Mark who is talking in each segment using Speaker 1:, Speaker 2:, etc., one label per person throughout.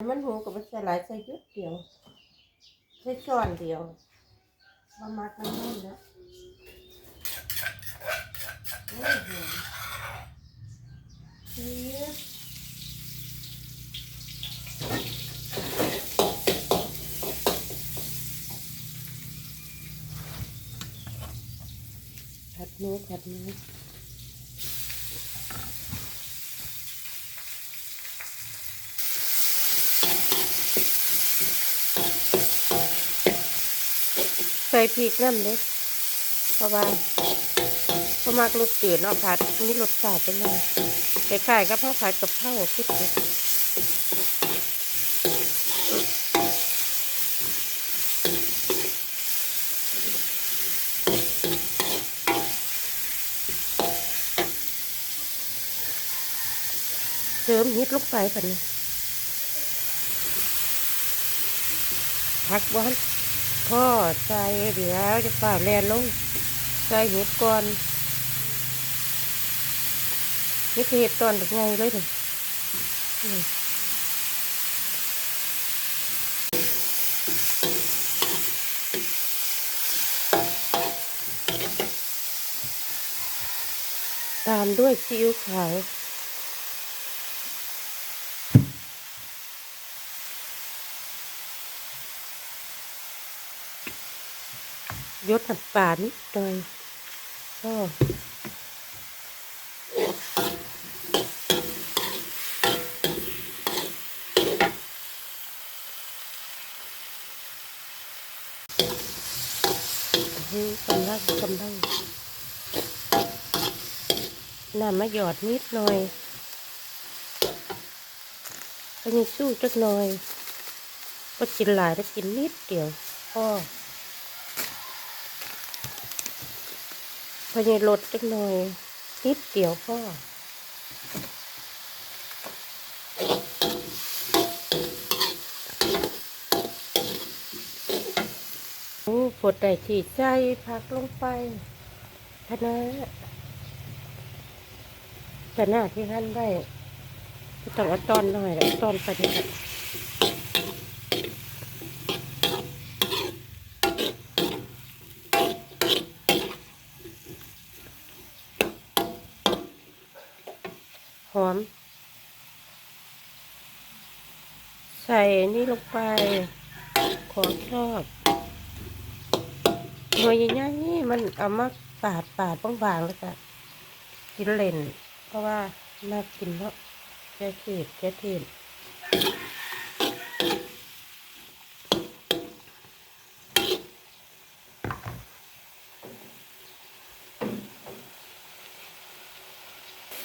Speaker 1: มันหูกับมันใส่หลายใส่ยอะเดียวใส่ช้อนเดียวมามักมันนั่นนะโอ้โหเจี๊ยผัดหมูผัดห ส่พริกน้ำเด้เพราะว่าเพราะมากรสจืดเนาะผัดมีรสชาติไปเลยคล้ายๆกับข้าวผัดกับข้าวคิดดูเสริมฮิตลงไปกันนี้พักบ้าน พ่อใส่เดี๋ยวจะฝ่าแลนลง ใส่เห็ดก่อนนี่คือเห็ดตอนเป็นไงเลยถึงตามด้วยซีอิ๊วขาว ยศน้ำปลานิดหน่อยก็ให้กำลังกำลังนำมาหยอดนิดหน่อยก็ยังสู้จักหน่อยก็กินหลายแล้วกินนิดเดียวพ่อ อใหญลดจักหน่อยนิดเดียวก็โอ้ผดได้ที่ใจพักลงไปคณะคณะที่หั่นไว้ต้องเอาตอนหน่อยล้วตอนไปนี่ครับ อม ใส่นี่ลงไป ขอชอบหน่วยใหญ่ๆนี่มันเอามาปาดปาดบางๆแล้วก็กินเล่น เพราะว่าน่ากินเนาะแค่เทศแค่เทศ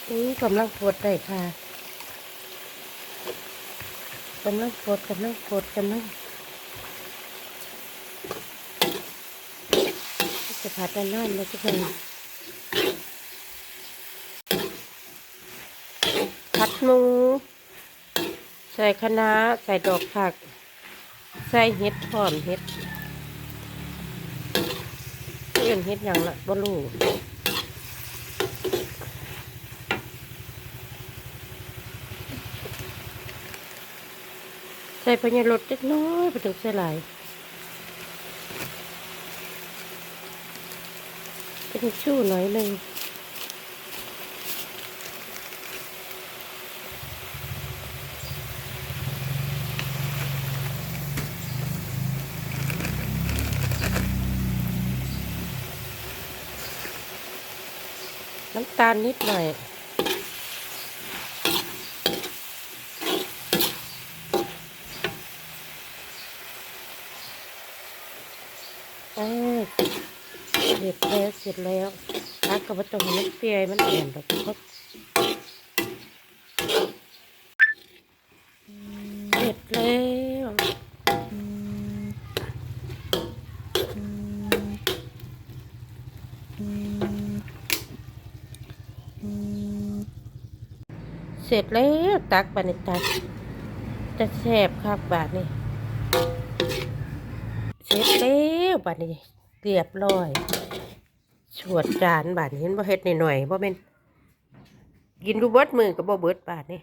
Speaker 1: นี่กำลังปวดได้ค่ะกำลังปวดกำลังปวดกำลังจะผัดด้านนอกแล้วก็เป็นผัดหมู ใส่คะน้าใส่ดอกผัก ใส่เห็ดหอมเห็ดเอื่นเห็ดอย่างละบ่รู้ ใส่พญารสเล็กน้อยไปถึงใส่หลายเป็นชู้หน่อยหนึ่งน้ำตาลนิดหน่อยอ่า เสร็จแล้วเสร็จแล้วพักกับว่าตรงนี้เปียมันอ่อนแบบก็เสร็จแล้วเสร็จแล้วตักบานิตักจะแสบครับบาทนี่เสร็จแล้วบาทนี่เรียบร้อย ชวดจานบาทนี้เห็นบ่เฮ็ดหน่อยๆบ่แม่นกินดูเบิดมือก็บ่เบิดบาทนี่